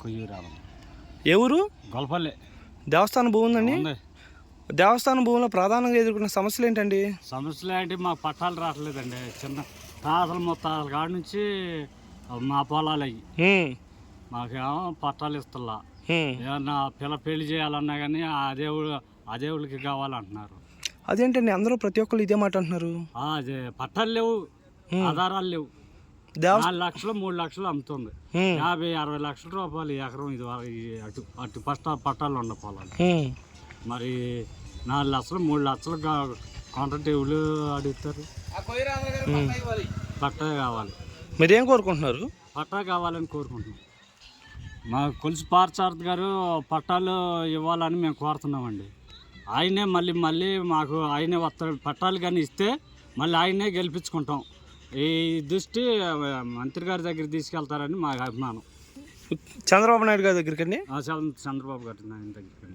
కొయ్యూరాలు ఏ ఊరు? గొలపల్లి. దేవస్థానం భూమి ఉందండి? ఉంది. దేవస్థానం భూమిలో ప్రధానంగా ఎదుర్కొన్న సమస్యలు ఏంటండి సమస్యలు ఏంటి మాకు పట్టాలు రావట్లేదండి. చిన్న తాతలు ముత్తాతల కాడ నుంచి మా పొలాలు అయ్యి. మాకేమో పట్టాలు ఇస్తల్లా. ఏమన్నా పిల్ల పెళ్ళి చేయాలన్నా కానీ అదే ఊ- అదే ఊళ్ళకి కావాలంటున్నారు. అదేంటండి? అందరూ ప్రతి ఒక్కరు ఇదే మాట అంటున్నారు. ఆ, అదే పట్టాలు లేవు. ఆధారాలు లేవు. నాలుగు లక్షలు మూడు లక్షలు అమ్ముతుంది. యాభై అరవై లక్షల రూపాయలు ఎకరం ఇది అటు అటు పట్ట పట్టాలు ఉన్న పొలాలు. మరి నాలుగు లక్షలు మూడు లక్షలు కాంట్రాక్టివ్లు అడుగుతారు? పట్టా కావాలి. మీరేం కోరుకుంటున్నారు? పట్టా కావాలని కోరుకుంటున్నాం. మా కొలుసు పార్చార్థ్ గారు పట్టాలు ఇవ్వాలని మేము కోరుతున్నామండి. ఆయనే మళ్ళీ మళ్ళీ మాకు ఆయనే వస్తాడు. పట్టాలు కానీ ఇస్తే మళ్ళీ ఆయనే గెలిపించుకుంటాం. ఈ దృష్టి మంత్రి గారి దగ్గర తీసుకెళ్తారని మా అభిమానం. చంద్రబాబు నాయుడు గారి దగ్గరికి అండి ఆ చంద్ర- చంద్రబాబు గారి నాయన దగ్గరికి